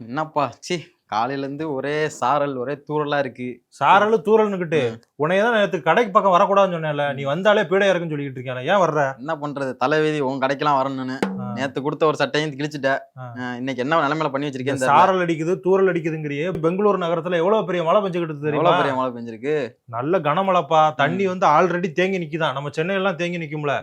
என்னப்பா? சி காலையில இருந்து ஒரே சாரல் ஒரே தூறலா இருக்கு. சாரலு தூரல்னுக்கிட்டு உன்னைய தான் நேற்று கடைக்கு பக்கம் வரக்கூடாதுன்னு சொன்னேன்ல. நீ வந்தாலே பீடையா இருக்குன்னு சொல்லிட்டு இருக்கியா ஏன் வர்ற? என்ன பண்றது? தலைவிதி உன் கடைக்கெல்லாம் வரணும்னு. நேத்து கொடுத்த ஒரு சட்டையும் கிழிச்சிட்ட. இன்னைக்கு என்ன நிலைமையில பண்ணி வச்சிருக்கேன். சாரல் அடிக்குது தூரல் அடிக்குதுங்கிறியே பெங்களூர் நகரத்துல எவ்வளவு பெரிய மழை பெஞ்சுக்கிட்டு எவ்வளவு தெரியுமா பெரிய மழை பெஞ்சிருக்கு? நல்ல கனமழைப்பா. தண்ணி வந்து ஆல்ரெடி தேங்கி நிக்குதான். நம்ம சென்னையெல்லாம் தேங்கி நிக்கும்ல.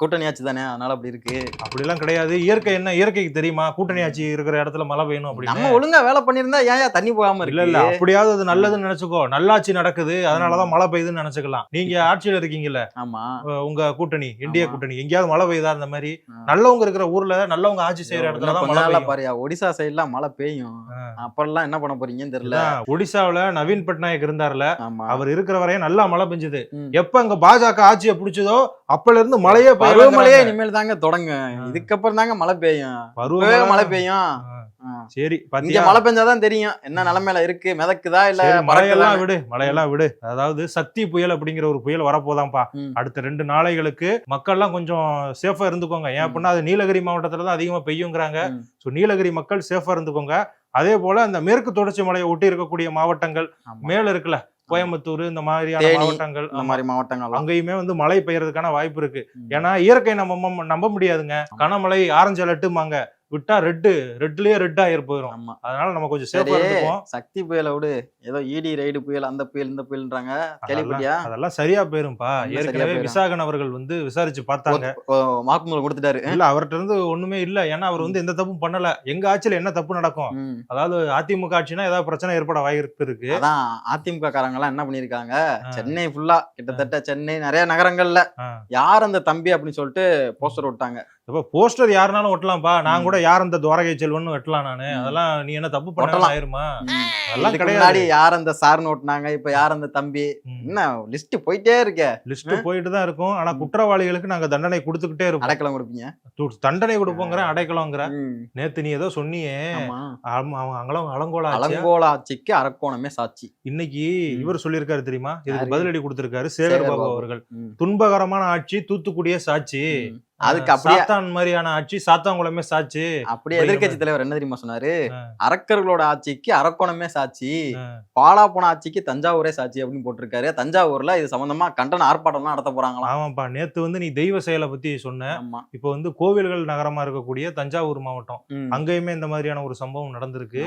கூட்டணி ஆச்சு தானே அதனால அப்படி இருக்கு. அப்படிலாம் கிடையாது. இயற்கை என்ன இயற்கைக்கு தெரியுமா? கூட்டணி ஆட்சி இருக்கிற இடத்துல மழை பெய்யணும் அப்படின்னு. நம்ம ஒழுங்கா வேலை பண்ணிருந்தா ஏன் தண்ணி போகாம இல்ல இல்ல. அப்படியாவது அது நல்லதுன்னு நினைச்சுக்கோ. நல்லாட்சி நடக்குது. அதனாலதான் மழை பெய்யுதுன்னு நினைச்சுக்கலாம். நீங்க ஆட்சியில இருக்கீங்கல்ல? ஆமா. உங்க கூட்டணி இந்திய. கூட்டணி. எங்கேயாவது மழை பெய்யுதா இந்த மாதிரி. நல்லவங்க இருக்கிற ஊர்ல நல்லவங்க ஆட்சி செய்யற இடத்துல தான் மழை பாருயா ஒடிசா சைடுலாம் மழை பெய்யும். ஆ. அப்புறம் என்ன பண்ண போறீங்கன்னு தெரியல. ஒடிசாவுல நவீன் பட்நாயக் இருந்தார்ல. அவர் இருக்கிற வரையும் நல்லா மழை பெஞ்சது. எப்ப அங்க பாஜக ஆட்சியை பிடிச்சதோ அப்பல இருந்து மழையே பருவமழையே இனிமேல் தாங்க தொடங்க. இதுக்கப்புறம் தாங்க மழை பெய்யும். பருவமழை மழை பெய்யும். சரி இங்க மழை பெஞ்சாதான் தெரியும். என்ன நிலைமையில இருக்கு? மிதக்குதா இல்ல மழையெல்லாம் விடு மழையெல்லாம் விடு. அதாவது சக்தி புயல் அப்படிங்கிற ஒரு புயல் வரப்போதாம்ப்பா. அடுத்த ரெண்டு நாளைகளுக்கு மக்கள்லாம் கொஞ்சம் சேஃபா இருந்துக்கோங்க. ஏன் அப்படின்னா அது நீலகிரி மாவட்டத்துல தான் அதிகமா பெய்யுங்கிறாங்க. ஸோ நீலகிரி மக்கள் சேஃபா இருந்துக்கோங்க. அதே போல அந்த மேற்கு தொடர்ச்சி மலையை ஒட்டி இருக்கக்கூடிய மாவட்டங்கள். மேல இருக்குல்ல. கோயம்புத்தூர் இந்த மாதிரியான மாவட்டங்கள் இந்த. மாதிரி மாவட்டங்கள் அங்கேயுமே வந்து மழை பெய்யறதுக்கான வாய்ப்பு இருக்கு. ஏன்னா இயற்கை நம்ம நம்ப- நம்ப முடியாதுங்க. கனமழை ஆரஞ்சு அலட்டுமாங்க விட்டா ரெட்டு ரெட்லயே ரெட் ஆயிரு போயிரும். ஆமா. அதனால நம்ம கொஞ்சம் சேஃபா இருந்துப்போம் சக்தி புயலை விடு. ஏதோ இடி ரைடு புயல் அந்த புயல் இந்த புயல்ன்றாங்க. கேள்விப்பட்டியா? அதெல்லாம் சரியா போயிரும்பா. ஏற்கனவே? விசாகன் அவர்கள் வந்து விசாரிச்சு பார்த்தாங்க. வாக்குமூலம் கொடுத்துட்டாரு. இல்ல அவர்ட்ட இருந்து ஒண்ணுமே இல்ல. ஏன்னா அவர் வந்து எந்த தப்பும் பண்ணல. எங்க ஆட்சியில என்ன தப்பு நடக்கும். அதாவது அதிமுக ஆட்சினா ஏதாவது பிரச்சனை ஏற்பட வாய்ப்பு இருக்கு. அதான் அதிமுக காரங்க எல்லாம் என்ன பண்ணிருக்காங்க. சென்னை ஃபுல்லா கிட்டத்தட்ட சென்னை நிறைய நகரங்கள்ல. யார் அந்த தம்பி அப்படின்னு சொல்லிட்டு போஸ்டர் விட்டாங்க இப்ப போஸ்டர் யாருனாலும் ஒட்டலாம்ப்பா நான். கூட யார் அந்த துவரகை செல்வன் வெட்டலாம் நானு. அதெல்லாம் நீ என்ன தப்பு பண்ண ஒட்டலாம். ஆயிருமா. அதெல்லாம் கிடையாது. யார் அந்த சார்னு ஓட்டுனாங்க இப்ப யார் அந்த தம்பி என்ன லிஸ்ட் போயிட்டே இருக்க லிஸ்ட் போயிட்டு தான் இருக்கும் ஆனா குற்றவாளிகளுக்கு நாங்க தண்டனை கொடுத்துக்கிட்டே இருப்போம் அடைக்கலம் கொடுப்பீங்க து- தண்டனை கொடுப்போங்கிற அடைக்கலங்கிற. நேத்து நீ ஏதோ சொன்னியே அவங்க அங்கலம் அலங்கோலா? அலங்கோல ஆட்சிக்கு அரக்கோணமே சாட்சி இன்னைக்கு. இவர் சொல்லியிருக்காரு தெரியுமா இதுக்கு? பதிலடி கொடுத்திருக்காரு சேகர் சேகர் பாபு. அவர்கள். துன்பகரமான ஆட்சி தூத்துக்குடியே சாட்சி. அதுக்கு அப்படியே மாதிரியான ஆட்சி சாத்தாங்குளமே சாட்சி அப்படியே எதிர்க்கட்சி தலைவர் என்ன தெரியுமா சொன்னாரு. அரக்கர்களோட ஆட்சிக்கு அரக்கோணமே சாட்சி. பாலா போன ஆட்சிக்கு தஞ்சாவூரே சாட்சி அப்படின்னு போட்டிருக்காரு. தஞ்சாவூர்ல இது சம்பந்தமா கண்டன ஆர்ப்பாட்டம்லாம் நடத்த போறாங்களாம். ஆமாப்பா நேத்து வந்து நீ தெய்வ செயலை பத்தி சொன்ன. இப்போ வந்து கோவில்கள் நகரமா இருக்கக்கூடிய தஞ்சாவூர் மாவட்டம். அங்கேயுமே இந்த மாதிரியான ஒரு சம்பவம் நடந்திருக்கு.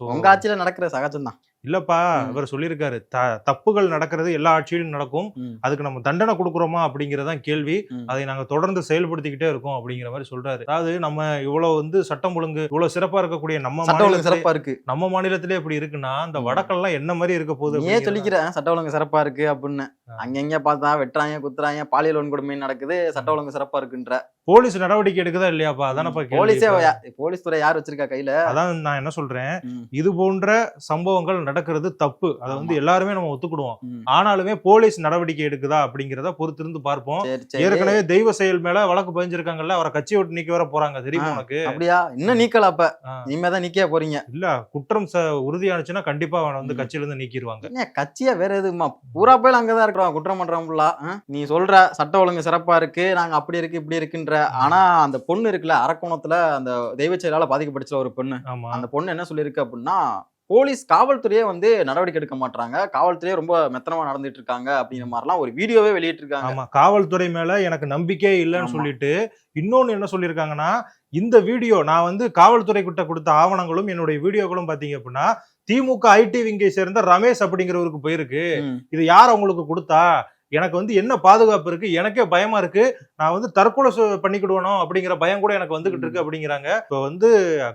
உங்க ஆட்சியில நடக்கிற சகஜம் தான் இல்லப்பா. இவர் சொல்லியிருக்காரு. த- தப்புகள் நடக்கிறது எல்லா ஆட்சியிலும் நடக்கும். அதுக்கு நம்ம தண்டனை கொடுக்குறோமா அப்படிங்கறதான் கேள்வி. அதை நாங்க தொடர்ந்து செயல்படுத்திக்கிட்டே இருக்கோம் அப்படிங்கிற மாதிரி சொல்றாரு. அதாவது நம்ம இவ்வளவு வந்து சட்டம் ஒழுங்கு இவ்வளவு சிறப்பா இருக்கக்கூடிய நம்ம மாநிலத்திலே சிறப்பா இருக்கு. நம்ம மாநிலத்திலே இப்படி இருக்குன்னா இந்த ம். வடக்கெல்லாம் என்ன மாதிரி இருக்க போகுது நீயே அப்படிங்கிறத- சொல்லிக்கிற சட்ட ஒழுங்கு சிறப்பா இருக்கு அப்படின்னு. அங்கங்க பார்த்தா வெட்டுறாங்க குத்துறாங்க பாலியல் வன்கொடுமை நடக்குது சட்ட ஒழுங்கு சிறப்பா இருக்குன்ற. போலீஸ் நடவடிக்கை எடுக்குதா இல்லையாப்பா? அதானப்பா கேள்வி போலீஸே போலீஸ் துறை யார் வச்சிருக்கா கையில? அதான் நான் என்ன சொல்றேன். இது போன்ற சம்பவங்கள் நடக்கிறது தப்பு. அதை வந்து. எல்லாருமே நம்ம ஒத்துக்கிடுவோம். ஆனாலுமே போலீஸ் நடவடிக்கை எடுக்குதா அப்படிங்கிறத பொறுத்திருந்து பார்ப்போம். ஏற்கனவே தெய்வ செயல் மேல வழக்கு பதிஞ்சிருக்காங்கல்ல அவரை கட்சி விட்டு நீக்க வர போறாங்க. தெரியுமா. உனக்கு? அப்படியா? இன்னும் நீக்கல அப்ப. இனிமேதான் நீக்க போறீங்க. இல்ல குற்றம் உறுதியானுச்சுன்னா கண்டிப்பா அவனை வந்து. கட்சியில இருந்து நீக்கிடுவாங்க கட்சியா வேற எதுமா பூரா பேர் அங்கதான் இருக்கிறோம் குற்றம் பண்றோம் ஃபுல்லா நீ சொல்ற சட்ட ஒழுங்கு சிறப்பா இருக்கு நாங்க அப்படி இருக்கு இப்படி இருக்குன்ற. ஆனா அந்த பொண்ணு இருக்குல்ல அரக்கோணத்துல அந்த தெய்வ செயலால பாதிக்கப்பட்டுச்சுல ஒரு பொண்ணு. அந்த பொண்ணு என்ன சொல்லியிருக்கு அப்படின்னா போலீஸ் காவல்துறையே வந்து நடவடிக்கை எடுக்க மாட்டாங்க காவல்துறையே ரொம்ப மெத்தனமா நடந்துட்டு இருக்காங்க அப்படிங்கிற மாதிரிலாம் ஒரு வீடியோவே வெளியிட்டு இருக்காங்க ஆமா காவல்துறை மேல எனக்கு நம்பிக்கையே இல்லைன்னு. சொல்லிட்டு இன்னொன்னு என்ன சொல்லியிருக்காங்கன்னா இந்த வீடியோ நான் வந்து காவல்துறை கிட்ட கொடுத்த ஆவணங்களும் என்னுடைய வீடியோக்களும் பாத்தீங்க அப்படின்னா திமுக ஐடி விங்கை சேர்ந்த ரமேஷ் அப்படிங்கிறவருக்கு போயிருக்கு. இது யார் அவங்களுக்கு கொடுத்தா? எனக்கு வந்து என்ன பாதுகாப்பு இருக்கு? எனக்கே பயமா இருக்கு. நான் வந்து தற்கொலை சு- பண்ணிக்கிடுவனோ அப்படிங்கிற பயம் கூட எனக்கு வந்துகிட்டு இருக்கு அப்படிங்கிறாங்க. இப்போ வந்து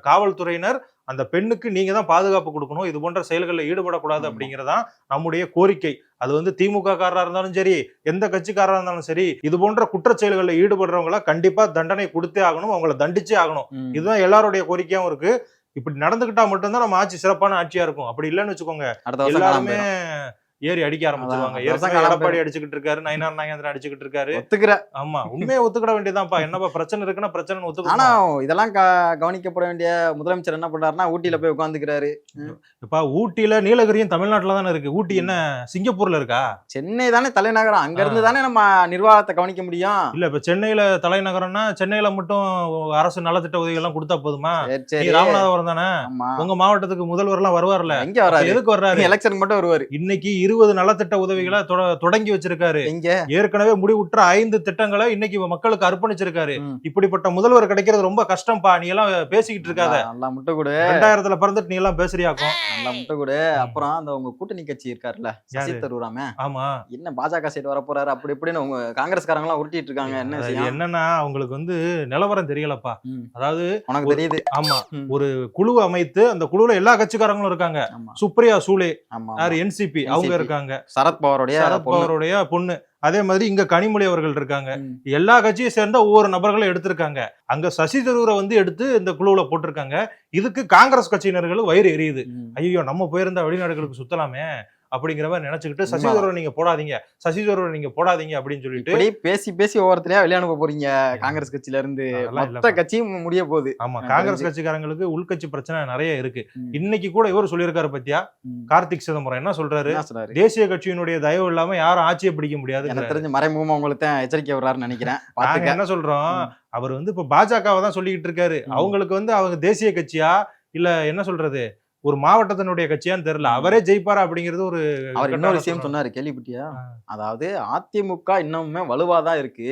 காவல்துறையினர் அந்த பெண்ணுக்கு நீங்க தான் பாதுகாப்பு கொடுக்கணும் இது போன்ற செயல்களில் ஈடுபடக்கூடாது. அப்படிங்கறதான் நம்முடைய கோரிக்கை அது வந்து திமுக காரரா இருந்தாலும் சரி எந்த கட்சிக்காரரா இருந்தாலும் சரி இது போன்ற குற்றச் செயல்களில் ஈடுபடுறவங்கள கண்டிப்பா தண்டனை கொடுத்தே ஆகணும் அவங்கள தண்டிச்சே ஆகணும். இதுதான் எல்லாருடைய கோரிக்கையாவும் இருக்கு இப்படி நடந்துகிட்டா மட்டும்தான் நம்ம ஆட்சி சிறப்பான ஆட்சியா இருக்கும் அப்படி இல்லைன்னு வச்சுக்கோங்க எல்லாருமே. ஏறி அடிக்க ஆரம்பிச்சிருவாங்க. ஏற்கனவே எடப்பாடி அடிச்சுக்கிட்டு இருக்காரு நயனார் நாகேந்திரன் அடிச்சுக்கிட்டு இருக்காரு ஒத்துக்கிற. ஆமா உண்மையை ஒத்துக்கிட வேண்டியதான்ப்பா என்னப்பா பிரச்சனை இருக்குன்னா பிரச்சனை ஆனா ஒத்துக்கணும் இதெல்லாம் கவனிக்கப்பட வேண்டிய முதலமைச்சர் என்ன பண்றாருன்னா ஊட்டியில போய் உட்காந்துக்கிறாரு. இப்ப ஊட்டியில நீலகிரியும் தமிழ்நாட்டுல தானே இருக்கு. ஊட்டி என்ன சிங்கப்பூர்ல இருக்கா? சென்னை தானே தலைநகரம். அங்க இருந்து தானே நம்ம நிர்வாகத்தை கவனிக்க முடியும். இல்ல இப்ப சென்னையில தலைநகரம்னா சென்னையில மட்டும் அரசு நலத்திட்ட உதவி எல்லாம் கொடுத்தா போதுமா? ராமநாதபுரம் தானே? உங்க மாவட்டத்துக்கு முதல்வர் எல்லாம் வருவார்ல? எங்க வராரு எதுக்கு வர்றாரு? எலெக்ஷனுக்கு மட்டும் வருவாரு. இன்னைக்கு இருபது நலத்திட்ட உதவிகளை தொட- தொடங்கி வச்சிருக்காரு. ஏற்கனவே முடிவுற்ற ஐந்து திட்டங்களை இன்னைக்கு மக்களுக்கு அர்ப்பணிச்சிருக்காரு. இப்படிப்பட்ட முதல்வர் கிடைக்கிறது ரொம்ப கஷ்டம்ப்பா நீ எல்லாம் பேசிக்கிட்டு இருக்காத. நல்லா- முட்டை கொடு. ரெண்டாயிரத்துல பிறந்துட்டு நீ எல்லாம் பேசுறியாக்கும். நல்லா முட்டை கொடு. அப்புறம் அந்த உங்க கூட்டணி கட்சி இருக்காருல்ல சசி யாரு? தரூராம. ஆமா. என்ன பாஜக சைடு வர போறாரு? அப்படி இப்படின்னு உங்க காங்கிரஸ்காரங்க எல்லாம் உருட்டிட்டு இருக்காங்க. என்ன என்னன்னா அவங்களுக்கு வந்து நிலவரம் தெரியலப்பா. அதாவது உனக்கு தெரியுது. ஆமா. ஒரு குழு அமைத்து அந்த குழுல எல்லா கட்சிக்காரங்களும் இருக்காங்க. சுப்ரியா சூலே யாரு? என்சிபி அவங்க. இருக்காங்க. சரத்பவாருடைய. சரத்பவருடைய பொண்ணு. அதே மாதிரி இங்க கனிமொழி அவர்கள் இருக்காங்க. எல்லா கட்சியை சேர்ந்த ஒவ்வொரு நபர்களும் எடுத்திருக்காங்க. அங்க சசி தரூரை வந்து எடுத்து இந்த குழுவுல போட்டிருக்காங்க. இதுக்கு காங்கிரஸ் கட்சியினர்கள் வயிறு எரியுது. ஐயோ நம்ம போயிருந்தா வெளிநாடுகளுக்கு சுத்தலாமே. அப்படிங்கிற மாதிரி நினைச்சுக்கிட்டு சசி உண்மைதான். தரூரை நீங்க போடாதீங்க. சசி தரூரை நீங்க போடாதீங்க அப்படின்னு சொல்லிட்டு இப்படி பேசி பேசி ஒவ்வொருத்தரையா வெளிய அனுப்ப போறீங்க? காங்கிரஸ் கட்சியில இருந்து மொத்த. கட்சியும் முடிய போகுது. ஆமா. காங்கிரஸ். கட்சிக்காரங்களுக்கு உள்கட்சி பிரச்சனை நிறைய இருக்கு. இன்னைக்கு கூட இவர் சொல்லியிருக்காரு பத்தியா. கார்த்திக் சிதம்பரம். என்ன சொல்றாரு? தேசிய கட்சியினுடைய தயவு இல்லாம யாரும் ஆட்சியை பிடிக்க முடியாது எனக்கு தெரிஞ்சு மறைமுகமா உங்களுக்கு தான் எச்சரிக்கை வர்றாருன்னு நினைக்கிறேன். நாங்க என்ன சொல்றோம். அவர் வந்து இப்ப பாஜகவை தான் சொல்லிக்கிட்டு இருக்காரு. அவங்களுக்கு வந்து அவங்க தேசிய கட்சியா? இல்ல என்ன சொல்றது? ஒரு மாவட்டத்தினுடைய கட்சியான்னு தெரியல. அவரே ஜெயிப்பாரா அப்படிங்கிறது ஒரு அவர் இன்னொரு விஷயம். சொன்னாரு கேள்விப்பட்டியா. அதாவது அதிமுக இன்னுமே வலுவாதான் இருக்கு.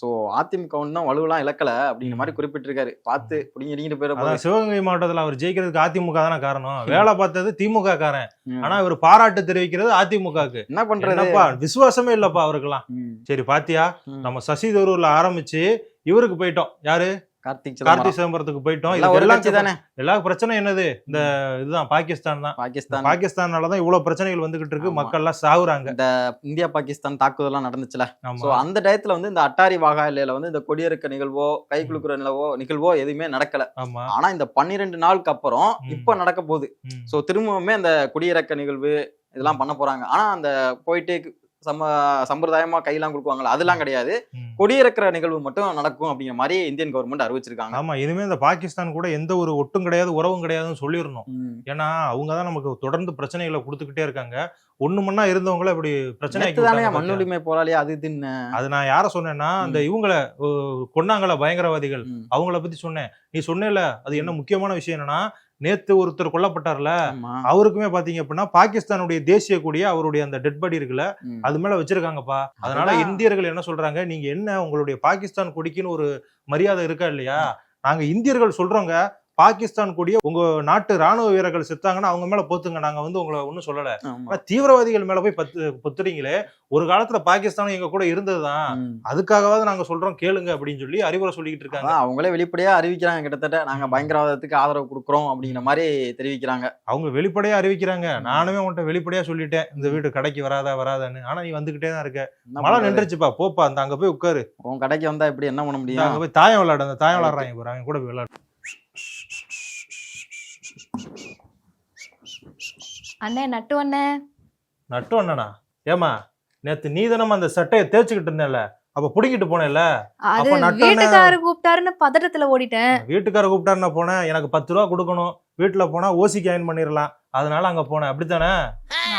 சோ அதிமுக இன்னும் வலுவெல்லாம் இழக்கல அப்படிங்கிற மாதிரி குறிப்பிட்டிருக்காரு. பார்த்து புடிங்க இடிங்கிட்டு போயிட சிவகங்கை மாவட்டத்துல அவர் ஜெயிக்கிறதுக்கு அதிமுக தானே காரணம். வேலை பார்த்தது திமுக காரன். ஆனா இவர் பாராட்டு தெரிவிக்கிறது அதிமுகவுக்கு என்ன பண்றது? என்னப்பா விசுவாசமே இல்லப்பா அவருக்கெல்லாம். சரி பாத்தியா. நம்ம சசி தரூர்ல ஆரம்பிச்சு இவருக்கு போயிட்டோம். யாரு? கார்த்திக் கார்த்தி சிதம்பரம் சிதம்பரத்துக்கு போயிட்டோம். எல்லாம் தானே எல்லா பிரச்சனை என்னது? இந்த இதுதான் பாகிஸ்தான் தான். பாகிஸ்தான். பாகிஸ்தானாலதான் இவ்வளவு பிரச்சனைகள் வந்துகிட்டு இருக்கு. மக்கள் எல்லாம் சாகுறாங்க இந்த இந்தியா பாகிஸ்தான் தாக்குதல்லாம் நடந்துச்சுல. ஆமா. சோ அந்த டயத்துல வந்து இந்த அட்டாரி வாகா எல்லையில வந்து இந்த கொடியிறக்க நிகழ்வோ கை குலுக்குற நிலவோ நிகழ்வோ எதுவுமே நடக்கல. ஆனா இந்த பன்னிரெண்டு நாளுக்கு அப்புறம். இப்ப நடக்க போகுது. சோ திரும்பவுமே அந்த குடியிறக்க நிகழ்வு இதெல்லாம் பண்ண போறாங்க. ஆனா அந்த போயிட்டு சம சம்பிரதாயமா கையெல்லாம் கொடுக்குவாங்கல்ல அதெல்லாம் கிடையாது. கொடியிறக்கிற நிகழ்வு மட்டும் நடக்கும் அப்படிங்கிற மாதிரி இந்தியன் கவர்மெண்ட் அறிவிச்சிருக்காங்க. ஆமா இனிமே இந்த பாகிஸ்தான் கூட எந்த ஒரு ஒட்டும் கிடையாது உறவும் கிடையாதுன்னு சொல்லிடணும். ஏன்னா அவங்க தான் நமக்கு தொடர்ந்து பிரச்சனைகளை கொடுத்துக்கிட்டே இருக்காங்க. ஒண்ணு மண்ணா இருந்தவங்கள இப்படி பிரச்சனை மண்ணுரிமை போராளி அது இதுன்னு. அது நான் யார சொன்னேன்னா அந்த இவங்கள கொன்னாங்கள பயங்கரவாதிகள். அவங்கள பத்தி சொன்னேன். நீ சொன்னேல அது என்ன முக்கியமான விஷயம் என்னன்னா நேத்து ஒருத்தர் கொல்லப்பட்டார்ல. அவருக்குமே பாத்தீங்க அப்படின்னா பாகிஸ்தானுடைய தேசிய கொடிய அவருடைய அந்த டெட் பாடி இருக்குல்ல. அது மேல வச்சிருக்காங்கப்பா அதனால. இந்தியர்கள் என்ன சொல்றாங்க நீங்க என்ன உங்களுடைய பாகிஸ்தான் கொடிக்குன்னு ஒரு மரியாதை இருக்கா இல்லையா நாங்க இந்தியர்கள் சொல்றோங்க பாகிஸ்தான் கொடிய உங்க நாட்டு ராணுவ வீரர்கள் செத்தாங்கன்னா அவங்க மேல போத்துங்க. நாங்க வந்து உங்களை ஒண்ணும் சொல்லல. ஆனா தீவிரவாதிகள் மேல போய் பத்து பொத்துறீங்களே. ஒரு காலத்துல பாகிஸ்தானும் எங்க கூட இருந்ததுதான். அதுக்காகவாவது நாங்க சொல்றோம் கேளுங்க அப்படின்னு சொல்லி அறிவுரை சொல்லிக்கிட்டு இருக்காங்க. அவங்களே வெளிப்படையா அறிவிக்கிறாங்க கிட்டத்தட்ட. நாங்க பயங்கரவாதத்துக்கு ஆதரவு கொடுக்குறோம் அப்படிங்கிற மாதிரி தெரிவிக்கிறாங்க. அவங்க வெளிப்படையா அறிவிக்கிறாங்க. நானுமே உன்கிட்ட வெளிப்படையா சொல்லிட்டேன். இந்த வீடு கடைக்கு வராதா வராதான்னு. ஆனா நீ வந்துகிட்டே தான் இருக்க. மழை? நின்றுச்சுப்பா. போப்பா அந்த அங்க போய் உட்காரு. உன் கடைக்கு வந்தா இப்படி என்ன பண்ண முடியும்? அங்க போய் தாயம் விளையாடு. அந்த தாயம் விளையாடுறாங்க அவங்க கூட போய் விளையாடு. அண்ணே நட்டு அண்ணே. நட்டு அண்ணனா? ஏமா நேத்து நீ தானே அந்த சட்டையை தேய்ச்சிக்கிட்டு இருந்தேன்ல. அப்ப புடிங்கிட்டு போனேன்ல. அது அப்ப நட்டு வீட்டுக்காரரு கூப்பிட்டாருன்னு பதட்டத்துல ஓடிட்டேன். வீட்டுக்கார கூப்பிட்டாரு நான் போனேன். எனக்கு பத்து ரூபா கொடுக்கணும். வீட்டுல போனா ஓசிக்கு அயன் பண்ணிடலாம் அதனால அங்க போனேன். அப்படித்தானே?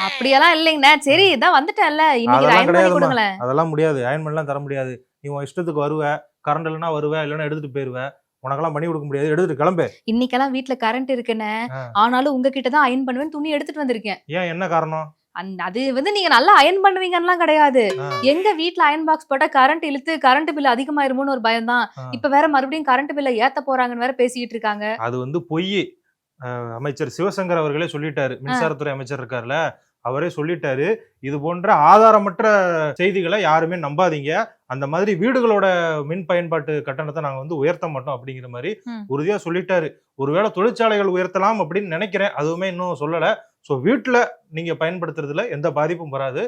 அப்படியெல்லாம் இல்லைங்கண்ணே. சரி இதான் வந்துட்டேன்ல. இன்னைக்கு அதெல்லாம் அயன் பண்ணி. கொடுங்களேன். அதெல்லாம் முடியாது. அயன் பண்ணலாம் தர முடியாது. நீ உன் இஷ்டத்துக்கு வருவ. கரண்ட் இல்லைன்னா வருவ. இல்லைன்னா எடுத்துட்டு போயிருவ. உனக்கெல்லாம் பண்ணி கொடுக்க முடியாது. எடுத்துட்டு கிளம்பு. இன்னைக்கெல்லாம் வீட்ல கரண்ட் இருக்குண்ணே ஆ. ஆனாலும் உங்ககிட்ட தான் அயன் பண்ணுவேன் துணி எடுத்துட்டு வந்திருக்கேன். ஏன் என்ன காரணம்? அந்த அது வந்து நீங்க நல்லா அயன் பண்ணுவீங்கன்னுலாம் கிடையாது. எங்க வீட்ல அயன் பாக்ஸ் போட்டா கரண்ட் இழுத்து கரண்ட் பில் அதிகமாயிருமோன்னு ஒரு பயம் தான். இப்ப வேற மறுபடியும் கரண்ட் பில்ல ஏத்த போறாங்கன்னு வேற பேசிட்டு இருக்காங்க. அது வந்து பொய். அமைச்சர் சிவசங்கர் அவர்களே சொல்லிட்டாரு. மின்சாரத்துறை அமைச்சர் இருக்கார்ல. அவரே சொல்லிட்டாரு இது போன்ற ஆதாரமற்ற செய்திகளை யாருமே நம்பாதீங்க. அந்த மாதிரி வீடுகளோட மின் பயன்பாட்டு கட்டணத்தை நாங்க வந்து உயர்த்த மாட்டோம் அப்படிங்கிற மாதிரி ம். உறுதியா சொல்லிட்டாரு. ஒருவேளை தொழிற்சாலைகள் உயர்த்தலாம் அப்படின்னு நினைக்கிறேன். அதுவுமே இன்னும் சொல்லல. சோ வீட்டுல நீங்க பயன்படுத்துறதுல எந்த பாதிப்பும் வராது.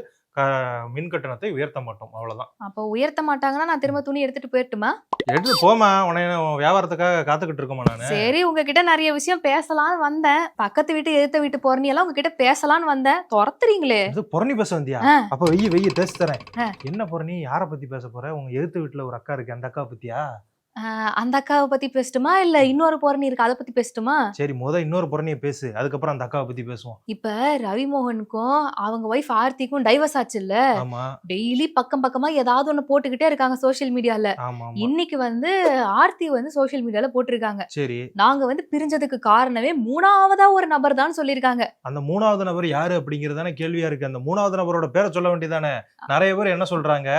மின் கட்டணத்தை உயர்த்த மாட்டோம். அவ்வளவுதான். அப்ப உயர்த்த மாட்டாங்கன்னா நான் திரும்ப துணி எடுத்துட்டு போயிட்டுமா? எடுத்து போமா உன்னை உன் வியாபாரத்துக்காக காத்துக்கிட்டு இருக்கோமா நானு. சரி உங்ககிட்ட நிறைய விஷயம் பேசலாம்னு வந்தேன். பக்கத்து வீட்டு எதிர்த்த வீட்டு போறனி எல்லாம் உங்ககிட்ட பேசலாம்னு வந்தேன். துரத்துறீங்களே. இது புறணி பேச வந்தியா. அப்ப வெய்ய வெய்ய பேச தரேன். என்ன புறணி? யார பத்தி பேச போற? உங்க எதிர்த்து வீட்டுல ஒரு அக்கா இருக்கு. அந்த அக்கா பத்தியா? அந்த அக்காவை பத்தி பேசட்டுமா? இல்ல இன்னொரு போறனி இருக்கு அதை பத்தி பேசட்டுமா? சரி முத இன்னொரு புறணியை பேசு. அதுக்கப்புறம் அந்த அக்காவை பத்தி பேசுவோம். இப்ப ரவிமோகனுக்கும் அவங்க ஒய்ஃப் ஆர்த்திக்கும் டைவர்ஸ் ஆச்சு இல்ல டெய்லி பக்கம் பக்கமா ஏதாவது ஒண்ணு போட்டுக்கிட்டே இருக்காங்க சோஷியல் மீடியால இன்னைக்கு வந்து ஆர்த்தி வந்து சோஷியல் மீடியால போட்டிருக்காங்க. சரி. நாங்க வந்து பிரிஞ்சதுக்கு காரணமே மூணாவதா ஒரு நபர் தான் சொல்லியிருக்காங்க. அந்த மூணாவது நபர் யாரு அப்படிங்கறதானே கேள்வியா இருக்கு. அந்த மூணாவது நபரோட பேரை சொல்ல வேண்டியதானே நிறைய பேர் என்ன சொல்றாங்க?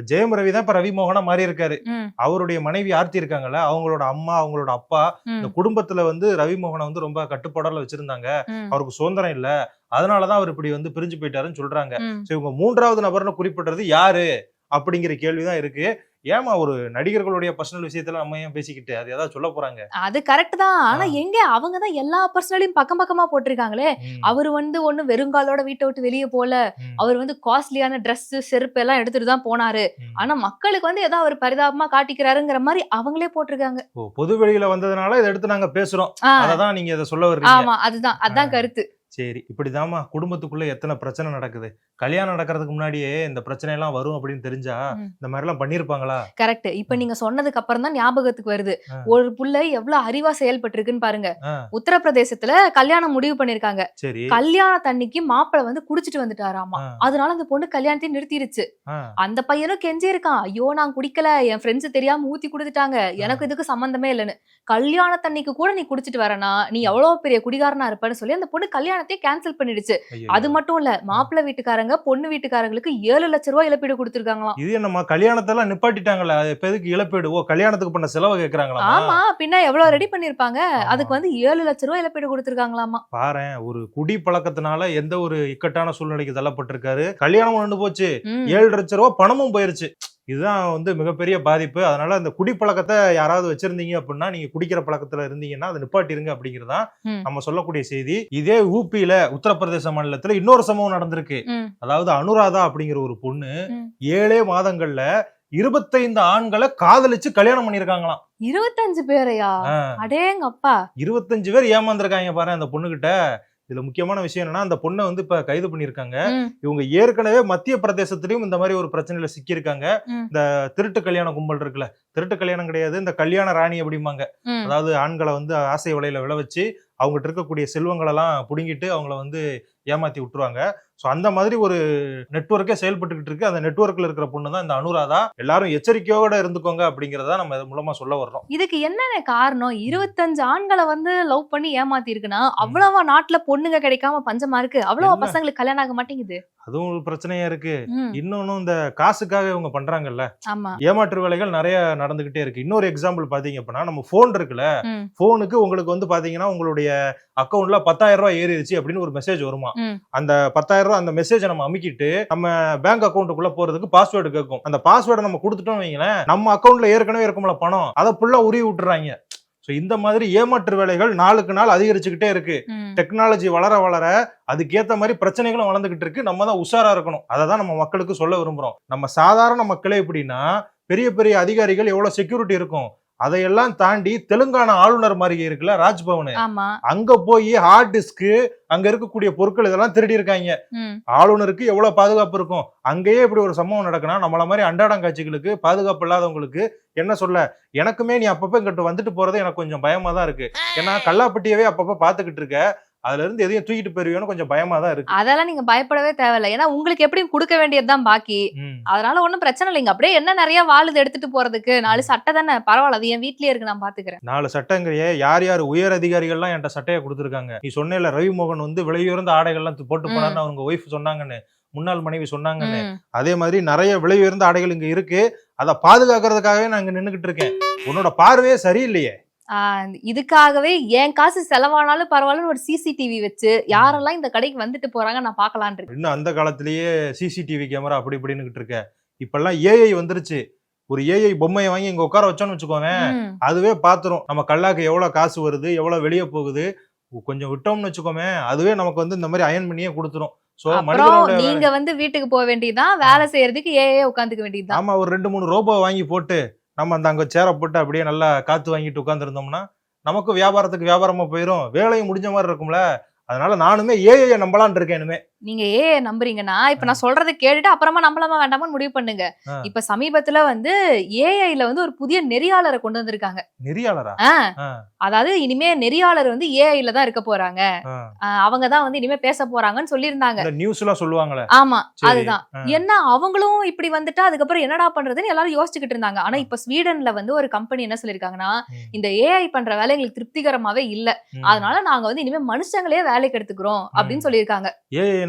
இப்ப ஜெயம் ரவி தான் இப்ப ரவி மோகனா மாறி இருக்காரு. அவருடைய மனைவி ஆர்த்தி இருக்காங்கல்ல அவங்களோட அம்மா அவங்களோட அப்பா இந்த குடும்பத்துல வந்து ரவி மோகனை வந்து ரொம்ப கட்டுப்பாடல வச்சிருந்தாங்க. அவருக்கு சுதந்திரம் இல்ல. அதனாலதான் அவர் இப்படி வந்து பிரிஞ்சு போயிட்டாருன்னு சொல்றாங்க. இவங்க மூன்றாவது நபர்னு குறிப்பிட்டது யாரு? அப்படிங்கிற கேள்விதான் இருக்கு. ஏமா ஒரு நடிகர்களுடைய பர்சனல் விஷயத்துல நம்ம ஏன் பேசிக்கிட்டு? அது ஏதாவது சொல்ல போறாங்க? அது கரெக்ட் தான். ஆனா. எங்க? அவங்க தான் எல்லா பர்சனலையும் பக்கம் பக்கமா போட்டிருக்காங்களே. அவர் வந்து ஒண்ணு வெறுங்காலோட வீட்டை விட்டு வெளியே போல. அவர் வந்து காஸ்ட்லியான Dress செருப்பு எல்லாம் எடுத்துட்டு தான் போனாரு. ஆனா மக்களுக்கு வந்து ஏதோ அவர் பரிதாபமா காட்டிக்கிறாருங்கிற மாதிரி அவங்களே போட்டிருக்காங்க. பொது வெளியில வந்ததுனால இதை எடுத்து நாங்க பேசுறோம். ஆ, அததான் நீங்க இதை சொல்ல வர்றீங்க. ஆமா அதுதான். அதான். கருத்து. சரி இப்படிதாம்மா. குடும்பத்துக்குள்ள எத்தனை பிரச்சனை நடக்குது? கல்யாணம் நடக்கிறதுக்கு முன்னாடியே இந்த பிரச்சனை எல்லாம் வரும் அப்படின்னு தெரிஞ்சா. இந்த மாதிரி எல்லாம் பண்ணிருப்பாங்களா? கரெக்ட் இப்ப நீங்க சொன்னதுக்கு அப்புறம் தான் ஞாபகத்துக்கு வருது. ஒரு புள்ள எவ்வளவு அறிவா செயல்பட்டு இருக்குன்னு பாருங்க. உத்தரப்பிரதேசத்துல கல்யாணம் முடிவு பண்ணிருக்காங்க. சரி. கல்யாண தண்ணிக்கு மாப்பிளை வந்து குடிச்சிட்டு வந்துட்டாராமா. அதனால அந்த பொண்ணு கல்யாணத்தையும் நிறுத்திருச்சு. ஆ, அந்த பையனும் கெஞ்சி இருக்கான். ஐயோ நான் குடிக்கல. என் ஃப்ரெண்ட்ஸ் தெரியாம ஊத்தி கொடுத்துட்டாங்க. எனக்கு இதுக்கு சம்பந்தமே இல்லைன்னு. கல்யாண தண்ணிக்கு கூட நீ குடிச்சிட்டு வரனா? நீ எவ்வளவு பெரிய குடிகாரனா இருப்பேன்னு சொல்லி அந்த பொண்ணு கல்யாணத்தையே கேன்சல் பண்ணிடுச்சு. அது மட்டும் இல்ல மாப்பிள்ளை வீட்டுக்காரங்க பொண்ணு வீட்டுக்காரங்களுக்கு ஏழு லட்ச ரூபாய் இழப்பீடு கொடுத்திருக்காங்களாம். இது என்னம்மா கல்யாணத்தெல்லாம் நிப்பாட்டிட்டாங்களா அது இப்ப எதுக்கு இழப்பீடு? ஓ கல்யாணத்துக்கு பண்ண செலவு கேக்குறாங்களா ஆமா பின்ன எவ்வளவு ரெடி பண்ணிருப்பாங்க. அதுக்கு வந்து ஏழு லட்ச ரூபாய் இழப்பீடு கொடுத்திருக்காங்களாமா. பாரேன் ஒரு குடி பழக்கத்தினால எந்த ஒரு இக்கட்டான சூழ்நிலைக்கு தள்ளப்பட்டிருக்காரு. கல்யாணம் நின்று போச்சு. ஏழு லட்ச ரூபா பணமும் போயிருச்சு. இதுதான் வந்து மிகப்பெரிய பாதிப்பு. அதனால அந்த குடி பழக்கத்தை யாராவது வச்சிருந்தீங்க அப்படின்னா நீங்க குடிக்கிற பழக்கத்துல இருந்தீங்கன்னா அதை நிப்பாட்டிருங்க அப்படிங்கறதா. நம்ம சொல்லக்கூடிய செய்தி. இதே ஊபியில உத்தரப்பிரதேச மாநிலத்துல இன்னொரு சம்பவம் நடந்திருக்கு. அதாவது அனுராதா அப்படிங்கிற ஒரு பொண்ணு. ஏழே மாதங்கள்ல இருபத்தைந்து ஆண்களை காதலிச்சு கல்யாணம் பண்ணிருக்காங்களாம் இருபத்தஞ்சு பேரையா? அடேங்கப்பா. இருபத்தஞ்சு பேர் ஏமாந்துருக்காங்க பாரு அந்த பொண்ணுகிட்ட. இதுல முக்கியமான விஷயம் என்னன்னா அந்த பொண்ணை வந்து இப்ப கைது பண்ணிருக்காங்க இவங்க ஏற்கனவே மத்திய பிரதேசத்திலயும் இந்த மாதிரி ஒரு பிரச்சனையில சிக்கியிருக்காங்க. இந்த திருட்டு கல்யாண கும்பல் இருக்குல்ல திருட்டு கல்யாணம் கிடையாது இந்த கல்யாண ராணி அப்படிம்பாங்க. அதாவது ஆண்களை வந்து ஆசை வலையில விழ வச்சு அவங்ககிட்ட இருக்கக்கூடிய செல்வங்களெல்லாம் புடுங்கிட்டு அவங்கள வந்து ஏமாத்தி விட்டுருவாங்க. ஸோ அந்த மாதிரி ஒரு நெட்வொர்க்கே செயல்பட்டுக்கிட்டு இருக்கு. அந்த நெட்வொர்க்ல இருக்கிற பொண்ணு தான் இந்த அனுராதா எல்லாரும் எச்சரிக்கையோட இருந்துக்கோங்க அப்படிங்கறத நம்ம இது மூலமா சொல்ல வர்றோம். இதுக்கு என்னென்ன காரணம்? இருபத்தஞ்சு ஆண்களை வந்து லவ் பண்ணி ஏமாத்தி இருக்குன்னா அவ்வளவா நாட்டுல பொண்ணுங்க கிடைக்காம பஞ்சமா இருக்கு. அவ்வளவா? பசங்களுக்கு கல்யாணம் ஆக மாட்டேங்குது. அதுவும் ஒரு பிரச்சனையா இருக்கு. ம், இன்னொன்னும் இந்த காசுக்காக இவங்க பண்றாங்கல்ல. ஏமாற்று வேலைகள் நிறைய நடந்துகிட்டே இருக்கு. இன்னொரு எக்ஸாம்பிள் பாத்தீங்க அப்படின்னா நம்ம போன் இருக்குல்ல. போனுக்கு உங்களுக்கு வந்து பாத்தீங்கன்னா உங்களுடைய அக்கௌண்ட்ல பத்தாயிரம் ரூபாய் ஏறிடுச்சு அப்படின்னு ஒரு மெசேஜ் வருமா. அந்த பத்தாயிரம் ரூபாய் அந்த மெசேஜை நம்ம அமுக்கிட்டு நம்ம பேங்க் அக்கௌண்ட்டுக்குள்ள போறதுக்கு பாஸ்வேர்டு கேட்கும் அந்த பாஸ்வேர்டை நம்ம கொடுத்துட்டோம் வைங்களேன் நம்ம அக்கௌண்ட்ல ஏற்கனவே இருக்கும்ல பணம். அதை ஃபுல்லா உருவி விட்டுறாங்க. ஸோ இந்த மாதிரி ஏமாற்று வேலைகள் நாளுக்கு நாள் அதிகரிச்சுக்கிட்டே இருக்கு. டெக்னாலஜி வளர வளர அதுக்கேற்ற மாதிரி பிரச்சனைகளும் வளர்ந்துகிட்டு இருக்கு. நம்ம தான் உஷாரா இருக்கணும். அதை தான் நம்ம மக்களுக்கு சொல்ல விரும்புறோம். நம்ம சாதாரண மக்களே எப்படின்னா பெரிய பெரிய அதிகாரிகள் எவ்வளவு செக்யூரிட்டி இருக்கும். அதையெல்லாம் தாண்டி தெலுங்கானா ஆளுநர் மாதிரி இருக்குல்ல ராஜ்பவன். அங்க போய் ஹார்ட் டிஸ்க்கு அங்க இருக்கக்கூடிய பொருட்கள் இதெல்லாம் திருடி இருக்காங்க ஆளுநருக்கு எவ்வளவு பாதுகாப்பு இருக்கும்? அங்கேயே இப்படி ஒரு சம்பவம் நடக்குன்னா நம்மள மாதிரி அண்டாடங்காட்சிகளுக்கு பாதுகாப்பு இல்லாதவங்களுக்கு என்ன சொல்ல? எனக்குமே நீ அப்பப்ப இங்கிட்டு வந்துட்டு போறது எனக்கு கொஞ்சம் பயமா தான் இருக்கு. ஏன்னா கல்லாப்பட்டியவே அப்பப்ப பாத்துக்கிட்டு இருக்க. அதுல இருந்து எதையும் தூக்கிட்டு போயிருவேன்னு கொஞ்சம் பயமா தான் இருக்கு. அதெல்லாம் நீங்க பயப்படவே தேவையில்ல. ஏன்னா உங்களுக்கு எப்படியும் கொடுக்க வேண்டியதுதான் பாக்கி. அதனால ஒண்ணும் பிரச்சனை இல்லைங்க அப்படியே என்ன நிறைய வாழுது எடுத்துட்டு போறதுக்கு. நாலு சட்டை தானே? பரவாயில்ல அது என் வீட்லயே இருக்கு நான் பாத்துக்கிறேன். நாலு சட்டங்கிறிய யார் யார் உயர் அதிகாரிகள்லாம் என்கிட்ட சட்டையை கொடுத்துருக்காங்க? நீ சொன்னேல ரவி மோகன் வந்து விலையுயர்ந்த ஆடைகள்லாம் போட்டு போனான்னு அவங்க ஒய்ஃப் சொன்னாங்கன்னு முன்னாள் மனைவி சொன்னாங்கன்னு. அதே மாதிரி நிறைய விலையுயர்ந்த ஆடைகள் இங்க இருக்கு. அதை பாதுகாக்கிறதுக்காகவே நான் இங்க நின்னுகிட்டு இருக்கேன். உன்னோட பார்வையே சரியில்லையே. இதுக்காகவே என் காசு செலவானாலும் பரவாயில்லன்னு ஒரு சிசிடிவி வச்சு யாரெல்லாம் இந்த கடைக்கு வந்துட்டு போறாங்க நான் இருக்கேன். இன்னும் அந்த காலத்திலேயே சிசிடிவி கேமரா அப்படி இப்படின்னுகிட்டு இருக்க. இப்பெல்லாம் ஏஐ வந்துருச்சு. ஒரு ஏஐ பொம்மையை வாங்கி இங்க உட்கார வச்சோன்னு வச்சுக்கோங்க ம், அதுவே பாத்துரும். நம்ம கல்லாக்கு எவ்வளவு காசு வருது எவ்வளவு வெளியே போகுது கொஞ்சம் விட்டோம்னு வச்சுக்கோமே அதுவே நமக்கு வந்து இந்த மாதிரி அயன் பண்ணியே கொடுத்துரும். நீங்க வந்து வீட்டுக்கு போக வேண்டியதுதான் வேலை செய்யறதுக்கு ஏஏ உட்காந்துக்க வேண்டியதுதான். ஆமா ஒரு ரெண்டு மூணு ரோபோ வாங்கி போட்டு நம்ம அந்த அங்கே சேரை போட்டு அப்படியே நல்லா காற்று வாங்கிட்டு உட்காந்துருந்தோம்னா நமக்கும் வியாபாரத்துக்கு வியாபாரமாக போயிடும் வேலையும் முடிஞ்ச மாதிரி இருக்கும்ல. அதனால நானுமே ஏஐ நம்பலான் இருக்கேன் இனிமே. நீங்க ஏஏ நம்புறீங்கன்னா இப்ப நான் சொல்றதை கேட்டுட்டு அப்புறமா நம்பலாமா வேண்டாமான்னு முடிவு பண்ணுங்க. இப்ப சமீபத்துல வந்து ஏஐல வந்து ஒரு புதிய நெறியாளரை கொண்டு வந்திருக்காங்க. நெறியாளரா? அதாவது இனிமே நெறியாளர் வந்து ஏஐல தான் இருக்க போறாங்க. அவங்க தான் வந்து இனிமே பேச போறாங்கன்னு சொல்லியிருந்தாங்க. இந்த நியூஸ் எல்லாம் சொல்லுவாங்களே. ஆமா. அதுதான். என்ன அவங்களும் இப்படி வந்துட்டா அதுக்கப்புறம் என்னடா பண்றதுன்னு எல்லாரும் யோசிச்சுக்கிட்டு இருந்தாங்க. ஆனா இப்ப ஸ்வீடன்ல வந்து ஒரு கம்பெனி என்ன சொல்லிருக்காங்கன்னா ம். இந்த ஏஐ பண்ற வேலை எங்களுக்கு திருப்திகரமாவே இல்ல. அதனால நாங்க வந்து இனிமே மனுஷங்களே வேலைக்கு எடுத்துக்கிறோம் அப்படின்னு சொல்லியிருக்காங்க.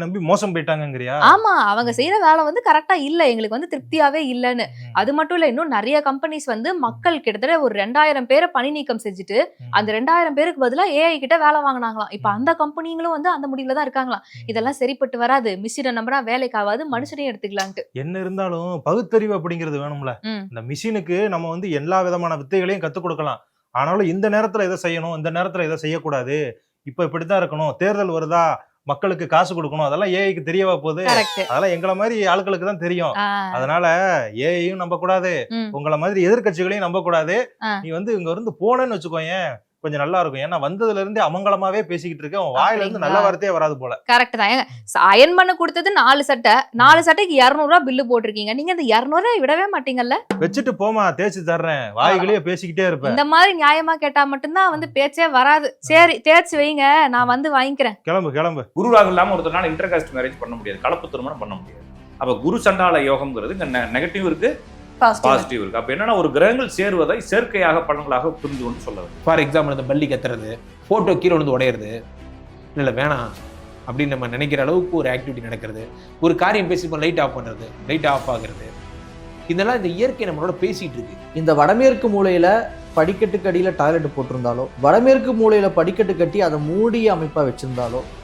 நம்பி மோசம் போயிட்டாங்கங்கிறியா? ஆமா அவங்க செய்யற வேலை வந்து கரெக்டா இல்ல. எங்களுக்கு வந்து திருப்தியாவே இல்லன்னு. அது மட்டும் இல்ல இன்னும் நிறைய கம்பெனிஸ் வந்து மக்கள் கிட்டத்தட்ட ஒரு ரெண்டாயிரம் பேரை பணி நீக்கம் செஞ்சுட்டு. அந்த ரெண்டாயிரம் பேருக்கு பதிலா ஏஐ கிட்ட வேலை வாங்கினாங்களாம். இப்ப. அந்த கம்பெனிங்களும் வந்து அந்த முடிவுல தான் இருக்காங்களாம். இதெல்லாம் சரிப்பட்டு வராது. மிஷினை நம்பினா வேலைக்கு ஆகாது மனுஷனையும் எடுத்துக்கலான்ட்டு. என்ன இருந்தாலும் பகுத்தறிவு அப்படிங்கிறது வேணும்ல. இந்த மிஷினுக்கு நம்ம வந்து எல்லா விதமான வித்தைகளையும் கத்துக் கொடுக்கலாம். ஆனாலும் இந்த நேரத்துல இதை செய்யணும்? இந்த நேரத்துல இதை செய்யக்கூடாது? இப்ப இப்படித்தான் இருக்கணும். தேர்தல் வருதா? மக்களுக்கு காசு கொடுக்கணும். அதெல்லாம் ஏஐக்கு தெரியவா போகுது? அதெல்லாம் எங்களை மாதிரி ஆட்களுக்கு தான் தெரியும். அதனால ஏஐயும் நம்ப கூடாது. உங்களை மாதிரி எதிர்க்கட்சிகளையும் நம்ப கூடாது. நீ வந்து இங்க இருந்து போனேன்னு வச்சுக்கோயேன். கொஞ்சம் நல்லா இருக்கும். ஏன்னா வந்ததுல இருந்தே அமங்கலமாவே பேசிக்கிட்டு இருக்க உன் வாயில இருந்து நல்ல? வார்த்தையே வராது போல. கரெக்ட் தான். அயன் பண்ண கொடுத்தது நாலு சட்டை. நாலு சட்டைக்கு இருநூறு ரூபா பில்லு போட்டிருக்கீங்க. நீங்க இந்த இருநூறு விடவே மாட்டீங்கல்ல? வச்சுட்டு போமா தேய்ச்சி தர்றேன். வாய்களையே பேசிக்கிட்டே இருப்ப இந்த மாதிரி நியாயமா கேட்டா மட்டும்தான் வந்து பேச்சே வராது. சரி தேய்ச்சி வைங்க. நான் வந்து வாங்கிக்கிறேன். கிளம்பு கிளம்பு. குரு ராகு இல்லாமல் ஒருத்தனால இன்டர் காஸ்ட் மேரேஜ் பண்ண முடியாது. கலப்பு திருமணம் பண்ண முடியாது. அப்போ குரு சண்டால யோகம்ங்கிறது நெகட்டிவ் இருக்கு. பாசிட்டிவ் இருக்கு. அப்போ என்னன்னா ஒரு கிரகங்கள் சேருவதை சேர்க்கையாக பலன்களாக புரிந்து கொண்டு சொல்ல ஃபார் எக்ஸாம்பிள் இந்த பள்ளி கத்துறது ஃபோட்டோ கீழே விழுந்து உடையிறது. இல்லை வேணாம். அப்படின்னு நம்ம நினைக்கிற அளவுக்கு ஒரு ஆக்டிவிட்டி நடக்கிறது. ஒரு காரியம் பேசி லைட் ஆஃப் பண்ணுறது லைட் ஆஃப் ஆகுறது. இதெல்லாம் இந்த இயற்கை நம்மளோட பேசிட்டு இருக்கு. இந்த வடமேற்கு மூலையில படிக்கட்டுக்கு அடியில் டாய்லெட் போட்டிருந்தாலோ வடமேற்கு மூலையில படிக்கட்டு கட்டி அதை மூடிய அமைப்பா வச்சிருந்தாலோ